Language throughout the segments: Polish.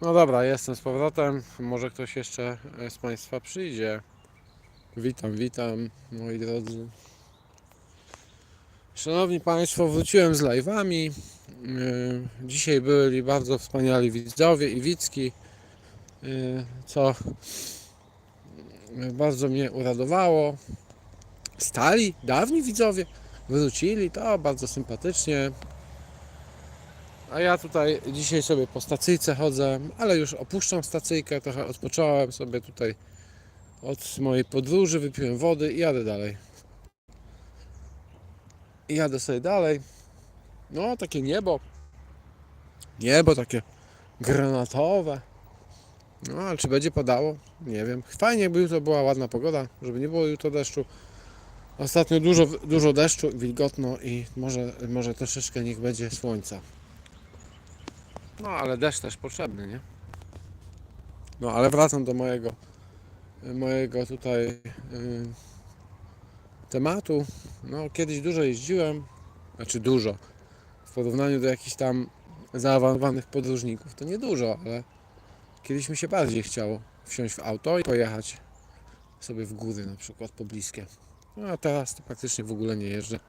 No dobra, jestem z powrotem. Może ktoś jeszcze z Państwa przyjdzie. Witam, witam, moi drodzy. Szanowni Państwo, wróciłem z live'ami. Yy, Dzisiaj byli bardzo wspaniali widzowie i widzki, yy, co bardzo mnie uradowało. Stali, dawni widzowie wrócili, to bardzo sympatycznie. A ja tutaj dzisiaj sobie po stacyjce chodzę, ale już opuszczam stacyjkę, trochę odpocząłem sobie tutaj od mojej podróży, wypiłem wody i jadę dalej. I jadę sobie dalej. No, takie niebo. Niebo takie granatowe. No, ale czy będzie padało? Nie wiem. Fajnie, jakby jutro była ładna pogoda, żeby nie było jutro deszczu. Ostatnio dużo, dużo deszczu, wilgotno i może, może troszeczkę niech będzie słońca. No, ale deszcz też potrzebny, nie? No, ale wracam do mojego mojego tutaj y, tematu. No, kiedyś dużo jeździłem, znaczy dużo, w porównaniu do jakichś tam zaawansowanych podróżników. To nie dużo, ale kiedyś mi się bardziej chciało wsiąść w auto i pojechać sobie w góry na przykład pobliskie. No, a teraz to praktycznie w ogóle nie jeżdżę.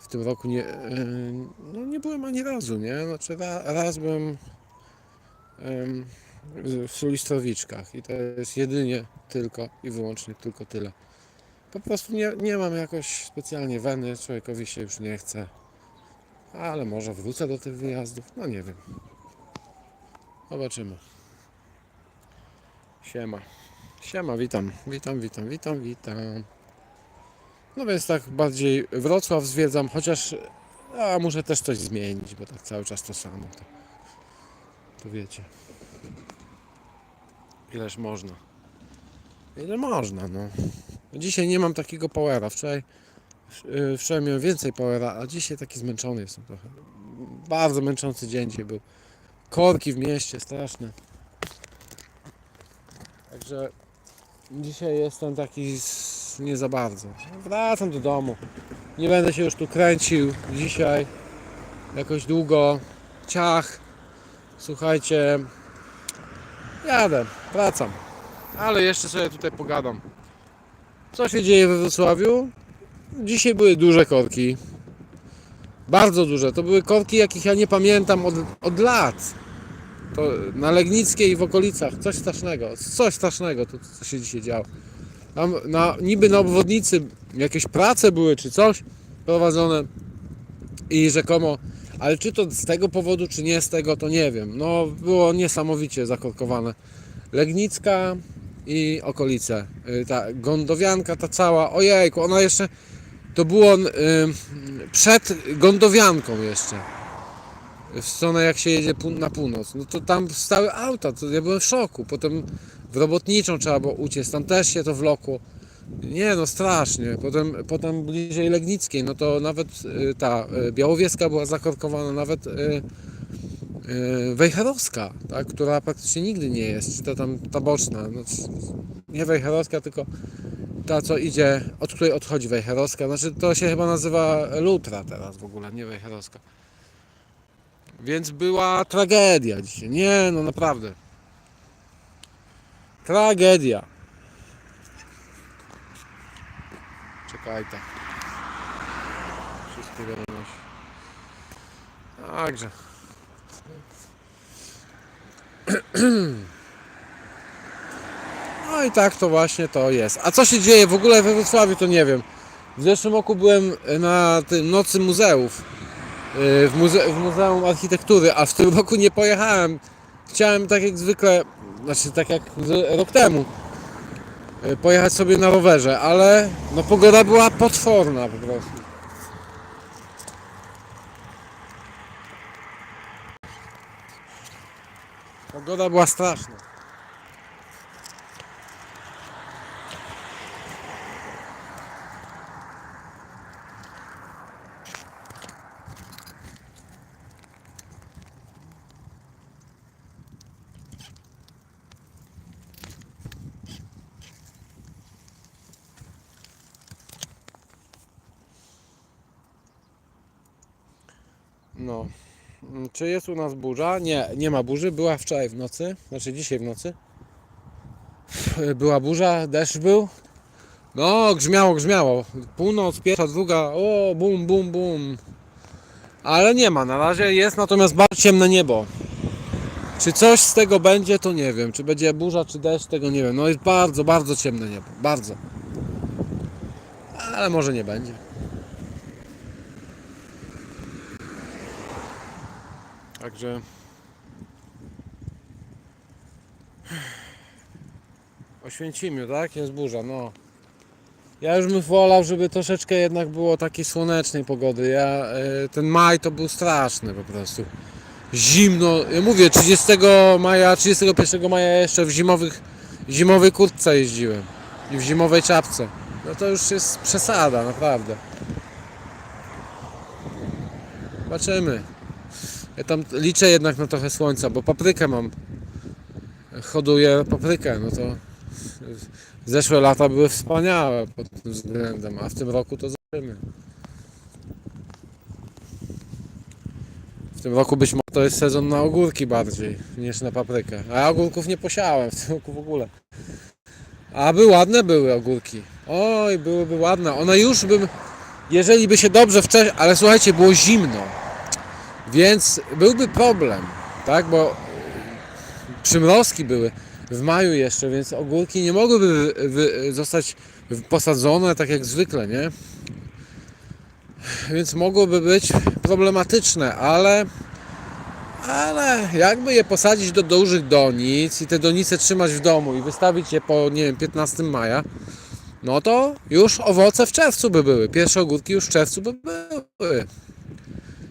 W tym roku nie, y, no, nie byłem ani razu, nie? Znaczy ra, raz byłem w Sulistrowiczkach i to jest jedynie tylko i wyłącznie tylko tyle. Po prostu nie, nie mam jakoś specjalnie weny, człowiekowi się już nie chce. Ale może wrócę do tych wyjazdów, no nie wiem. Zobaczymy. Siema. Siema, witam, witam, witam, witam, witam. No więc tak bardziej Wrocław zwiedzam, chociaż a muszę też coś zmienić, bo tak cały czas to samo. To, to wiecie. Ileż można. Ile można, no. Dzisiaj nie mam takiego powera. Wczoraj, wczoraj miałem więcej powera, a dzisiaj taki zmęczony jestem trochę. Bardzo męczący dzień dzisiaj był. Korki w mieście, straszne. Także dzisiaj jestem taki z... nie za bardzo. Wracam do domu. Nie będę się już tu kręcił dzisiaj. Jakoś długo. Ciach. Słuchajcie. Jadę, wracam. Ale jeszcze sobie tutaj pogadam. Co się dzieje we Wrocławiu? Dzisiaj były duże korki. Bardzo duże. To były korki, jakich ja nie pamiętam od, od lat. To na Legnickiej i w okolicach. Coś strasznego. Coś strasznego, to co się dzisiaj działo. Tam na, niby na obwodnicy jakieś prace były, czy coś prowadzone i rzekomo ale czy to z tego powodu, czy nie z tego, to nie wiem. No, było niesamowicie zakorkowane. Legnicka i okolice. Y, Ta Gondowianka, ta cała, ojejku, ona jeszcze, to było y, przed Gondowianką jeszcze. W stronę jak się jedzie na północ. No to tam stały auta, to ja byłem w szoku. Potem w Robotniczą trzeba było uciec, tam też się to wlokło. Nie no, strasznie. Potem, potem bliżej Legnickiej, no to nawet y, ta y, Białowieska była zakorkowana, nawet y, y, Wejherowska, tak, która praktycznie nigdy nie jest, czy to tam ta boczna, no, nie Wejherowska, tylko ta, co idzie, od której odchodzi Wejherowska, znaczy to się chyba nazywa Lutra teraz w ogóle, nie Wejherowska. Więc była tragedia dzisiaj, nie no naprawdę. Tragedia. Czekaj tak. Także. No i tak to właśnie to jest. A co się dzieje w ogóle we Wrocławiu, to nie wiem. W zeszłym roku byłem na tym Nocy Muzeów. Yy, W, muze w Muzeum Architektury, a w tym roku nie pojechałem. Chciałem tak jak zwykle, znaczy tak jak rok temu, y, pojechać sobie na rowerze, ale no pogoda była potworna po prostu. Pogoda była straszna. No. Mm, Czy jest u nas burza? Nie, nie ma burzy. Była wczoraj w nocy, znaczy dzisiaj w nocy. Była burza, deszcz był. No, grzmiało, grzmiało. Północ, pierwsza, druga, o, bum, bum, bum. Ale nie ma, na razie jest natomiast bardzo ciemne niebo. Czy coś z tego będzie, to nie wiem. Czy będzie burza, czy deszcz, tego nie wiem. No jest bardzo, bardzo ciemne niebo. Bardzo. Ale może nie będzie. Także. Oświęcimiu, tak? Jest burza, no. Ja już bym wolał, żeby troszeczkę jednak było takiej słonecznej pogody. Ja, e, ten maj to był straszny po prostu. Zimno, ja mówię 30 maja, 31 maja jeszcze w zimowych, zimowej kurtce jeździłem i w zimowej czapce. No to już jest przesada, naprawdę. Zobaczymy. Ja tam liczę jednak na trochę słońca, bo paprykę mam. Hoduję paprykę, no to zeszłe lata były wspaniałe pod tym względem, a w tym roku to zobaczymy. W tym roku być może to jest sezon na ogórki bardziej niż na paprykę. A ogórków nie posiałem w tym roku w ogóle. A by ładne były ogórki. Oj, byłyby ładne. One już bym, jeżeli by się dobrze wcześniej, ale słuchajcie, było zimno. Więc byłby problem, tak? Bo przymrozki były w maju jeszcze, więc ogórki nie mogłyby zostać posadzone tak jak zwykle, nie? Więc mogłoby być problematyczne, ale ale jakby je posadzić do dużych donic i te donice trzymać w domu i wystawić je po, nie wiem, 15 maja, no to już owoce w czerwcu by były. Pierwsze ogórki już w czerwcu by były.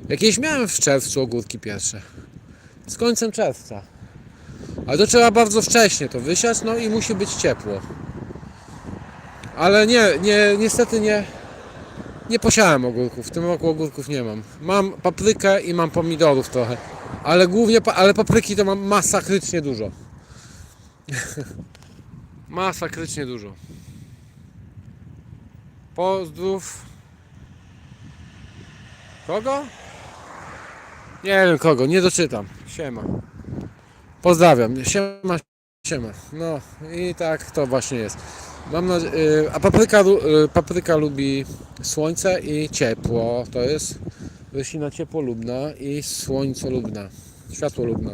Jakieś miałem w czerwcu ogórki pierwsze. Z końcem czerwca. Ale to trzeba bardzo wcześnie to wysiać, no i musi być ciepło. Ale nie, nie, niestety nie, nie posiałem ogórków. W tym roku ogórków nie mam. Mam paprykę i mam pomidorów trochę. Ale głównie, ale papryki to mam masakrycznie dużo. masakrycznie dużo. Pozdrów. Kogo? Nie wiem kogo, nie doczytam. Siema. Pozdrawiam. Siema, siema. No i tak to właśnie jest. Mam nadzieję, a papryka, y, papryka lubi słońce i ciepło. To jest roślina ciepłolubna i słońcolubna, światłolubna.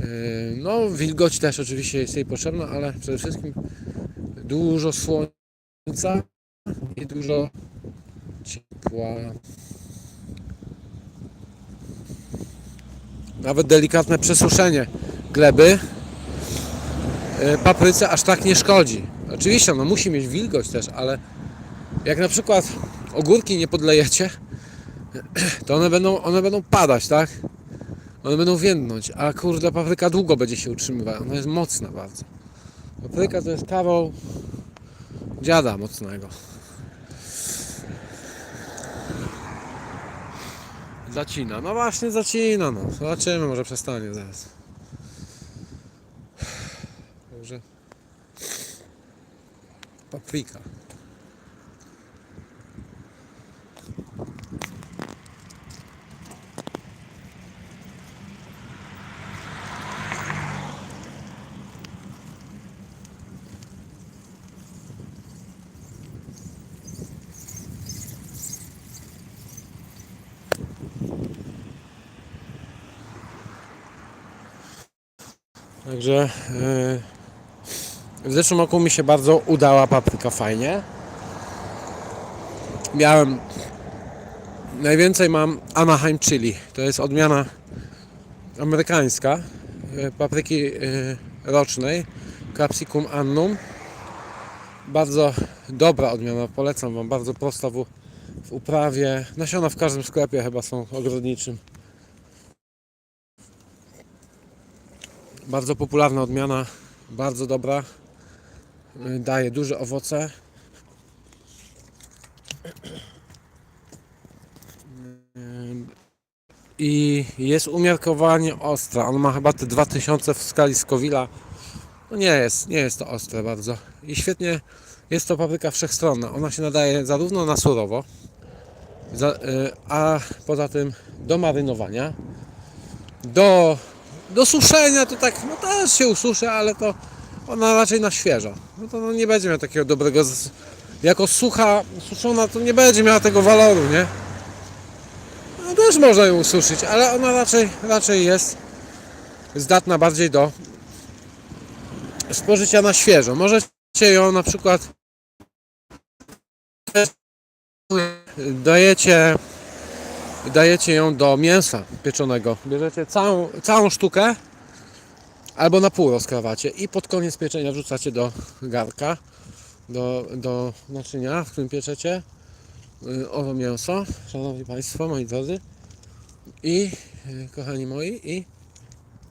Y, No, wilgoć też oczywiście jest jej potrzebna, ale przede wszystkim dużo słońca i dużo ciepła. Nawet delikatne przesuszenie gleby y, papryce aż tak nie szkodzi. Oczywiście, no musi mieć wilgoć też, ale jak na przykład ogórki nie podlejecie, to one będą, one będą padać, tak? One będą więdnąć, a kurde papryka długo będzie się utrzymywała. Ona jest mocna bardzo. Papryka to jest kawał dziada mocnego. Zacina. No właśnie zacina, no. Zobaczymy, może przestanie zaraz. Dobrze. Paprika. Także yy, w zeszłym roku mi się bardzo udała papryka fajnie. Miałem najwięcej mam Anaheim chili. To jest odmiana amerykańska yy, papryki yy, rocznej Capsicum annum. Bardzo dobra odmiana, polecam Wam, bardzo prosta w, w uprawie. Nasiona w każdym sklepie chyba są ogrodniczym. Bardzo popularna odmiana, bardzo dobra. Daje duże owoce. I jest umiarkowanie ostra. On ma chyba te 2000 w skali Scoville'a. No nie jest, nie jest to ostre bardzo. I świetnie jest to papryka wszechstronna. Ona się nadaje zarówno na surowo, y, a poza tym do marynowania. Do, do suszenia to tak, no też się ususzy, ale to ona raczej na świeżo. No to no, nie będzie miała takiego dobrego. Jako sucha, suszona to nie będzie miała tego waloru, nie? No też można ją ususzyć, ale ona raczej, raczej jest zdatna bardziej do spożycia na świeżo. Możecie ją na przykład dajecie dajecie ją do mięsa pieczonego. Bierzecie całą, całą sztukę albo na pół rozkrawacie i pod koniec pieczenia wrzucacie do garka, do, do naczynia, w którym pieczecie y, owo mięso, szanowni państwo, moi drodzy i y, kochani moi i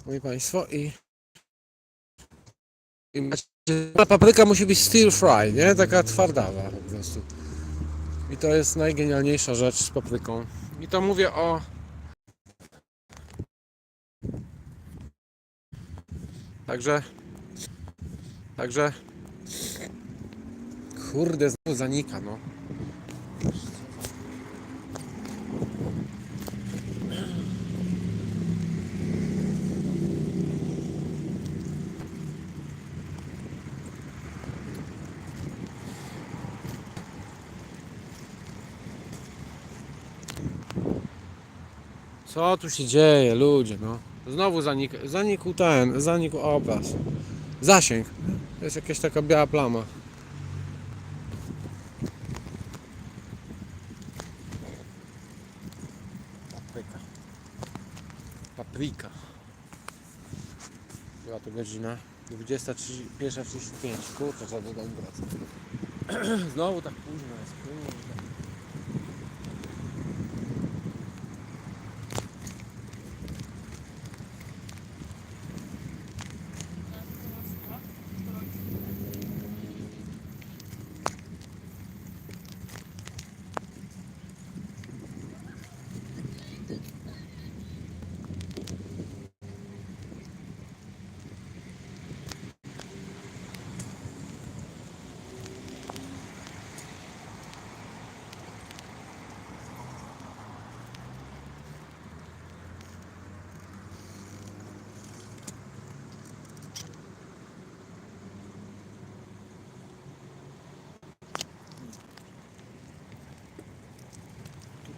moi państwo i i papryka musi być stir fry, nie? Taka twardawa po prostu. I to jest najgenialniejsza rzecz z papryką. I to mówię o. Także. Także. Kurde, znowu zanika, no. Co tu się dzieje, ludzie, no? Znowu zanik, zanikł ten, zanikł obraz. Zasięg. To jest jakaś taka biała plama. Papryka. Paprika. Była to godzina 21.35. Kurczę, domu wracać. Znowu tak późno jest. Kurde.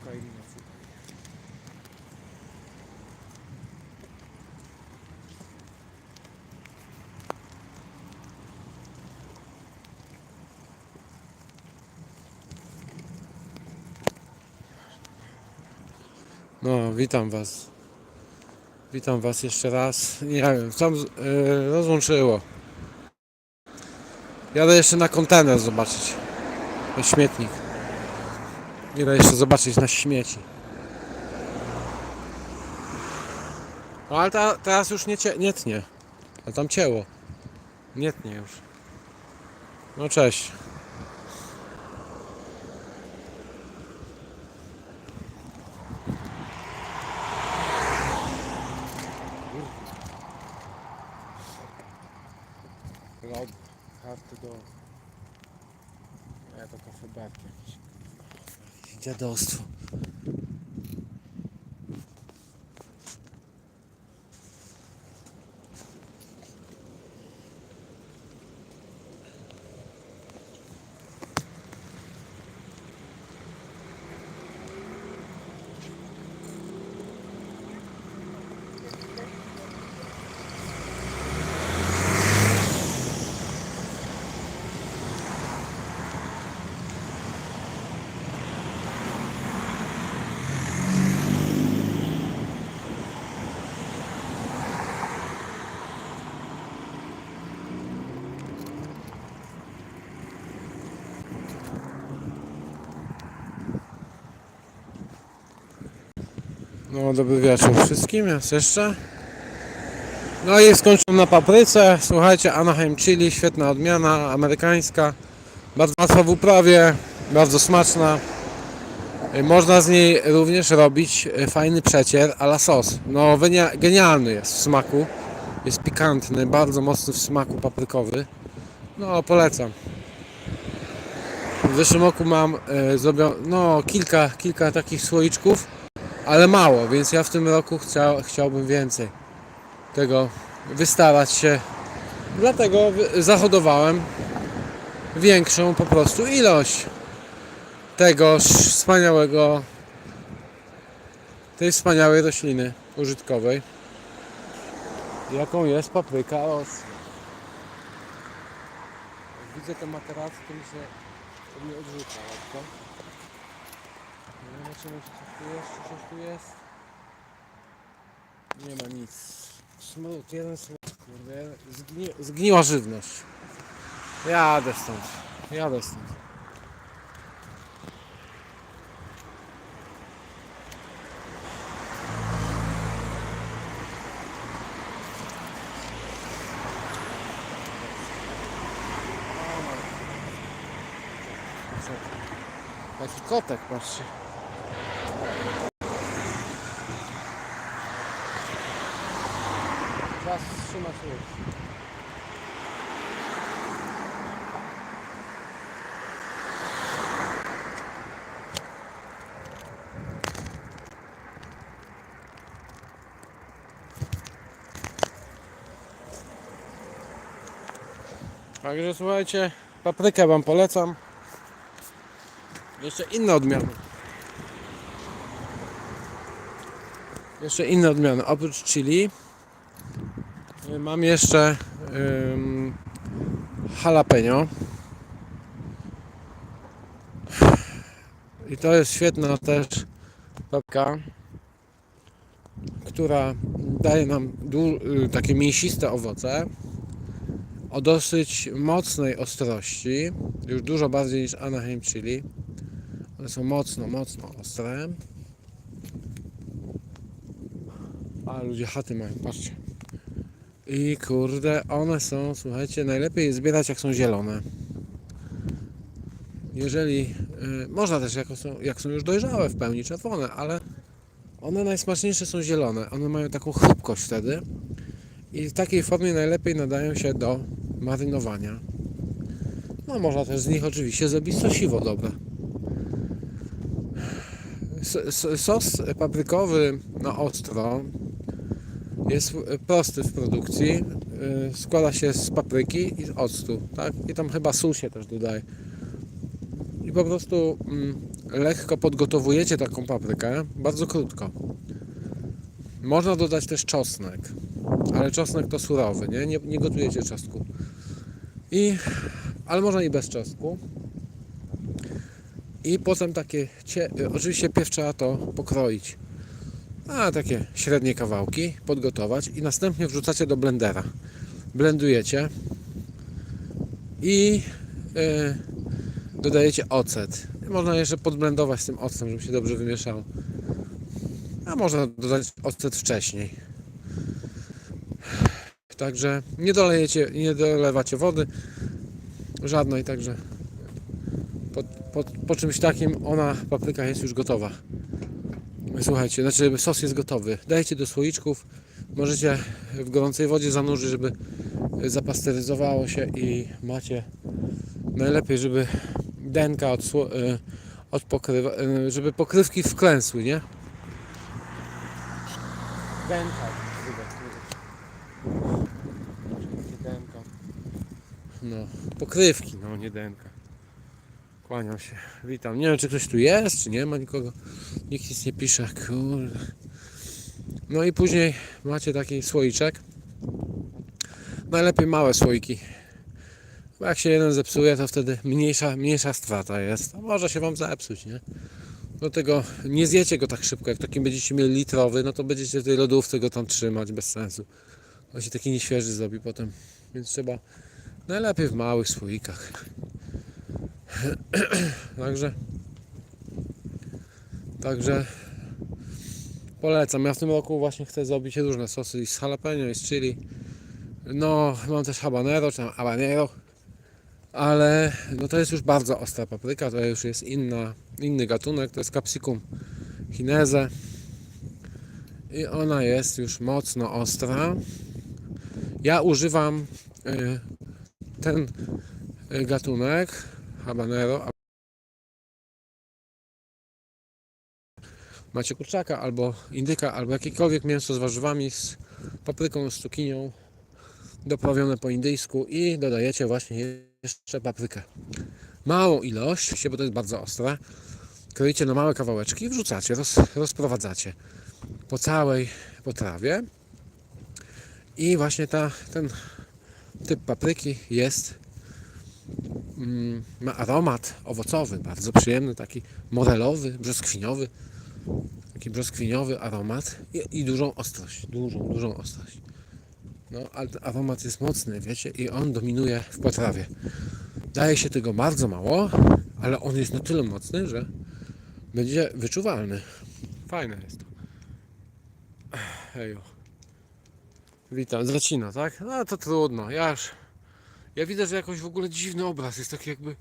Tukaj, no, fukaj. No, witam Was. Witam Was jeszcze raz. Nie wiem, co yy, rozłączyło. Jadę jeszcze na kontener zobaczyć. Na śmietnik. Idę jeszcze zobaczyć na śmieci. No ale ta, teraz już nie, cie, nie tnie. A tam cięło. Nie tnie już. No cześć. bratobójstwo. No, dobry wieczór wszystkim, jest jeszcze. No i skończę na papryce. Słuchajcie, Anaheim Chili, świetna odmiana, amerykańska. Bardzo łatwa w uprawie, bardzo smaczna. Y, Można z niej również robić y, fajny przecier a la sos. No, genialny jest w smaku. Jest pikantny, bardzo mocny w smaku paprykowy. No, polecam. W wyższym oku mam y, zrobią, no, kilka, kilka takich słoiczków. Ale mało, więc ja w tym roku chcia, chciałbym więcej tego wystarać się. Dlatego zahodowałem większą po prostu ilość tegoż wspaniałego tej wspaniałej rośliny użytkowej jaką jest papryka os. Jak widzę te materacje to mi się to odrzuca. No, Zobaczymy czy tu jest, czy coś tu jest. Nie ma nic. Smród, jeden smród, kurde. Zgni, zgniła żywność. Jadę stąd. Jadę stąd. Taki kotek, patrzcie. Czas trzymać luz. Także słuchajcie, paprykę wam polecam. Jeszcze inne odmiany. Jeszcze inne odmiany. Oprócz chili mam jeszcze ym, jalapeno. I to jest świetna też papka, która daje nam y, takie mięsiste owoce o dosyć mocnej ostrości, już dużo bardziej niż Anaheim chili. One są mocno, mocno ostre. A ludzie chaty mają, patrzcie. I kurde, one są, słuchajcie, najlepiej je zbierać jak są zielone. Jeżeli, y, można też jak są, jak są już dojrzałe w pełni czerwone, ale one najsmaczniejsze są zielone. One mają taką chrupkość wtedy i w takiej formie najlepiej nadają się do marynowania. No można też z nich oczywiście zrobić sosiwo dobre. S- s- Sos paprykowy na ostro jest prosty w produkcji. Yy, Składa się z papryki i z octu, tak? I tam chyba sól się też dodaje. I po prostu mm, lekko podgotowujecie taką paprykę, bardzo krótko. Można dodać też czosnek, ale czosnek to surowy, nie? Nie, nie gotujecie czosnku. I, ale można i bez czosnku. I potem takie, cie, oczywiście pierw trzeba to pokroić. A takie średnie kawałki, podgotować i następnie wrzucacie do blendera. Blendujecie i e, dodajecie ocet. Można jeszcze podblendować z tym octem, żeby się dobrze wymieszało. A można dodać ocet wcześniej. Także nie dolejecie, nie dolewacie wody żadnej, także po, po, po czymś takim ona, papryka jest już gotowa. Słuchajcie, znaczy sos jest gotowy. Dajcie do słoiczków. Możecie w gorącej wodzie zanurzyć, żeby zapasteryzowało się i macie najlepiej, żeby denka od, y, od pokrywa, y, żeby pokrywki wklęsły, nie? Denka. No, pokrywki, no nie denka. Kłaniam się, witam. Nie wiem, czy ktoś tu jest, czy nie ma nikogo. Nikt nic nie pisze, kurde. No i później macie taki słoiczek. Najlepiej małe słoiki. Bo jak się jeden zepsuje, to wtedy mniejsza, mniejsza strata jest. A może się Wam zepsuć, nie? Dlatego nie zjecie go tak szybko. Jak takim będziecie mieli litrowy, no to będziecie w tej lodówce go tam trzymać bez sensu. On się taki nieświeży zrobi potem. Więc trzeba najlepiej w małych słoikach. Także Także polecam. Ja w tym roku właśnie chcę zrobić różne sosy i z jalapeno i z chili. No, mam też habanero, czy tam habanero. Ale no to jest już bardzo ostra papryka, to już jest inna, inny gatunek, to jest capsicum chinese. I ona jest już mocno ostra. Ja używam y, ten y, gatunek habanero macie kurczaka albo indyka, albo jakiekolwiek mięso z warzywami, z papryką, z cukinią, doprawione po indyjsku i dodajecie właśnie jeszcze paprykę. Małą ilość, bo to jest bardzo ostre. Kroicie na małe kawałeczki i wrzucacie, roz, rozprowadzacie po całej potrawie. I właśnie ta, ten typ papryki jest, ma aromat owocowy, bardzo przyjemny, taki morelowy, brzoskwiniowy. Taki brzoskwiniowy aromat i, i dużą ostrość, dużą, dużą ostrość. No, ale aromat jest mocny, wiecie, i on dominuje w potrawie. Daje się tego bardzo mało, ale on jest na tyle mocny, że będzie wyczuwalny. Fajne jest to. Hejo. Witam, zacina, tak? No to trudno, ja już... Ja widzę, że jakoś w ogóle dziwny obraz jest, taki jakby...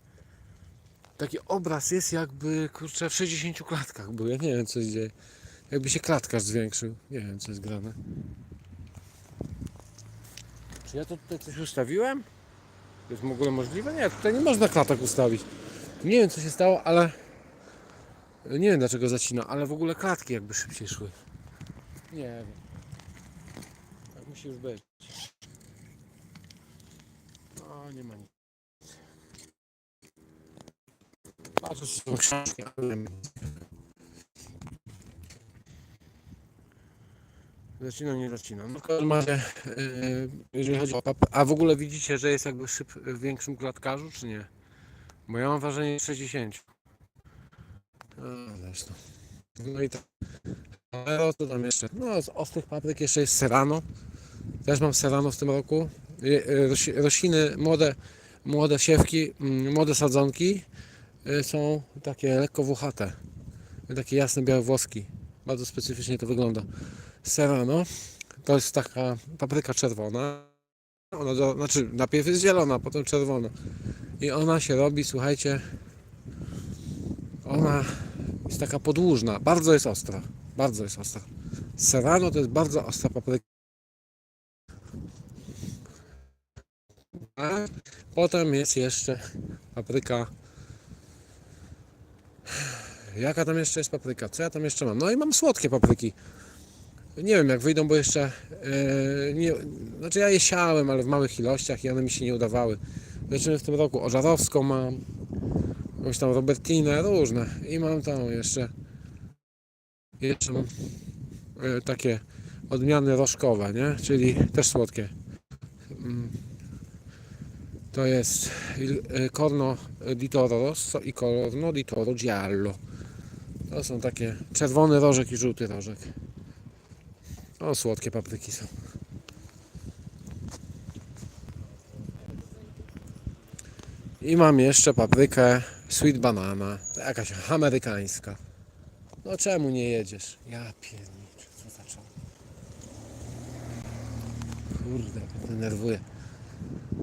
Taki obraz jest jakby, kurczę, w 60 klatkach był, ja nie wiem co się dzieje. Jakby się klatkarz zwiększył, nie wiem co jest grane. Czy ja to tutaj coś ustawiłem? To jest w ogóle możliwe? Nie, tutaj nie można klatek ustawić. Nie wiem co się stało, ale... Nie wiem dlaczego zacina, ale w ogóle klatki jakby szybciej szły. Nie wiem. Tak musi już być. No, nie ma nic. Czy są książki, ale nie ma. Zacina, nie zacina. No w każdym razie, yy, jeżeli chodzi o pap... A w ogóle widzicie, że jest jakby szyb w większym klatkarzu, czy nie? Bo ja mam wrażenie 60. A, zresztą. No i tak. Ale co tam jeszcze? No, z ostrych papryk jeszcze jest serrano. Też mam serrano w tym roku. Y, rosi- Rośliny, młode, młode siewki, mm, młode sadzonki y, są takie lekko włochate. Takie jasne, białe włoski. Bardzo specyficznie to wygląda. Serrano to jest taka papryka czerwona. Ona do, znaczy najpierw jest zielona, potem czerwona. I ona się robi, słuchajcie, ona jest taka podłużna, bardzo jest ostra, bardzo jest ostra. Serrano to jest bardzo ostra papryka. A potem jest jeszcze papryka. Jaka tam jeszcze jest papryka? Co ja tam jeszcze mam? No i mam słodkie papryki. Nie wiem jak wyjdą, bo jeszcze e, nie, znaczy ja je siałem, ale w małych ilościach i one mi się nie udawały. Zaczynamy w tym roku ożarowską mam, jakąś tam Robertinę, różne. I mam tam jeszcze jeszcze mam e, takie odmiany rożkowe, nie? Czyli też słodkie. To jest il e, Corno di Toro Rosso i Corno di Toro Giallo. To są takie czerwony rożek i żółty rożek. O, słodkie papryki są. I mam jeszcze paprykę Sweet Banana. Jakaś amerykańska. No czemu nie jedziesz? Ja pierniczę, co za czas. Kurde, denerwuje.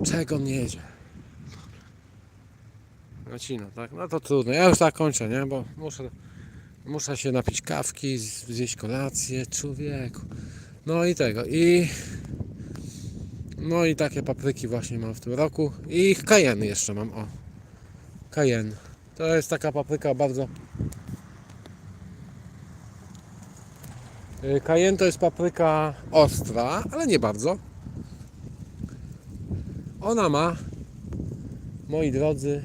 Czego on nie jedzie? Nacina, tak? No to trudno. Ja już tak kończę, nie? Bo muszę, muszę się napić kawki, zjeść kolację, człowieku. No i tego. I no i takie papryki właśnie mam w tym roku. I cayenne jeszcze mam, o. Cayenne. To jest taka papryka bardzo... Y, Cayenne to jest papryka ostra, ale nie bardzo. Ona ma, moi drodzy,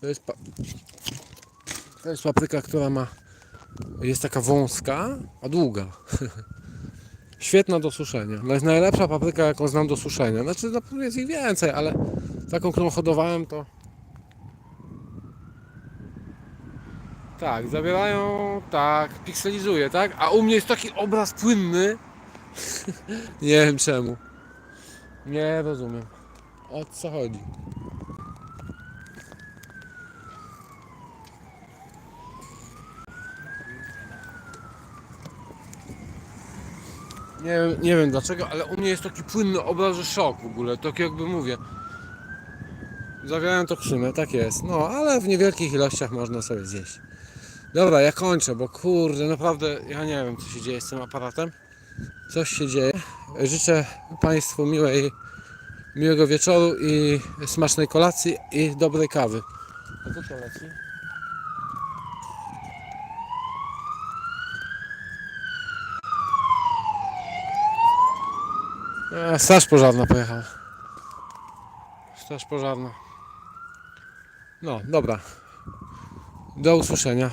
To jest, to jest papryka, która ma jest taka wąska, a długa. Świetna do suszenia. To jest najlepsza papryka, jaką znam do suszenia. Znaczy, no, jest ich więcej, ale taką, którą hodowałem, to tak, zabierają, tak, pikselizuje, tak? A u mnie jest taki obraz płynny. Nie wiem czemu. Nie rozumiem. O co chodzi? Nie Nie wiem, dlaczego, ale u mnie jest taki płynny obraz, że szok w ogóle. Tak jakby mówię. Zawiałem to krzymę, tak jest. No, ale w niewielkich ilościach można sobie zjeść. Dobra, ja kończę, bo kurde, naprawdę ja nie wiem co się dzieje z tym aparatem. Coś się dzieje. Życzę Państwu miłej, miłego wieczoru i smacznej kolacji i dobrej kawy. A co to leci? E, Straż pożarna pojechała. Straż pożarna. No, dobra. Do usłyszenia.